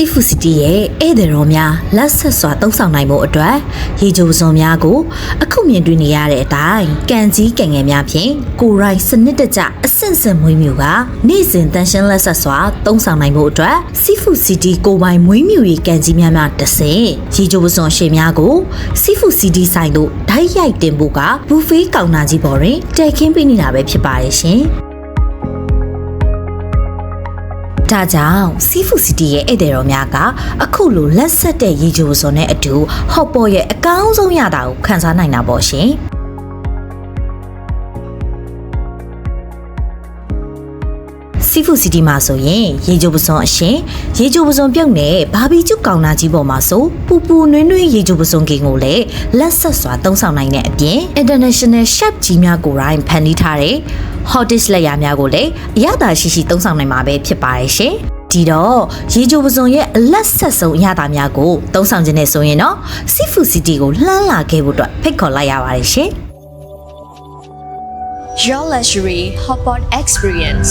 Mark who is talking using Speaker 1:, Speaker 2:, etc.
Speaker 1: Seafood City ရဲ့ဧည့်သည်တော်များလက်ဆက်စွာတုံးဆောင်နိုင်မှုအတွက်ရေချိုစုံများကိုအခုမြင်တွေ့နေရတဲ့အတိုင်းကန်ကြီးကန်ငယ်များဖြင့်ကိုရိုင်းစနစ်တကျအဆင့်ဆင့်မွေးမြူကနေ့စဉ်တန်ရှင်းလက်ဆက်စွာတုံးဆောင်နိုင်မှုအတွက် Seafood City ကိုပိုင်မွေးမြူရေးကန်ကြီးများများတစ်ဆင့်ရေချိုစုံရှေ့များကို Seafood City ဆိုင်တို့ဓာတ်ရိုက်တင်ဖို့က buffet ကောင်တာကြီးပေါ်တွင်တည်ခင်းပေးနေတာပဲဖြစ်ပါတယ်ရှင်။ ဒါကြောင့် Seafood City ရဲ့ဧည့်သည်တော်များကအခုလိုလက်ဆက်တဲ့ရေချိုစုံနဲ့အတူ hot pot ရဲ့အကောင်းဆုံးရတာကိုခန်းစားနိုင်တာပေါ့ရှင်။ Seafood City မှာဆိုရင်ရေချိုပစုံအရှင်ရေချိုပစုံပြုတ်နဲ့ဘာဘီကျူကောင်နာကြီးပေါ်မှာဆိုပူပူနွေးနွေးရေချိုပစုံကင်ကိုလည်းလက်ဆက်စွာသုံးဆောင်နိုင်တဲ့အပြင် International Chef ကြီးများကိုယ်တိုင်ဖန်တီးထားတဲ့ hottest လက်ရာများကိုလည်းအရသာရှိရှိသုံးဆောင်နိုင်မှာပဲဖြစ်ပါရဲ့ရှင်ဒီတော့ရေချိုပစုံရဲ့အလက်ဆက်ဆုံးအရသာများကိုသုံးဆောင်ခြင်းနဲ့ဆိုရင်တော့ Seafood City ကိုလှမ်းလာခဲ့ဖို့အတွက်ဖိတ်ခေါ်လိုက်ရပါတယ်ရှင်
Speaker 2: Your luxury hotpot experience.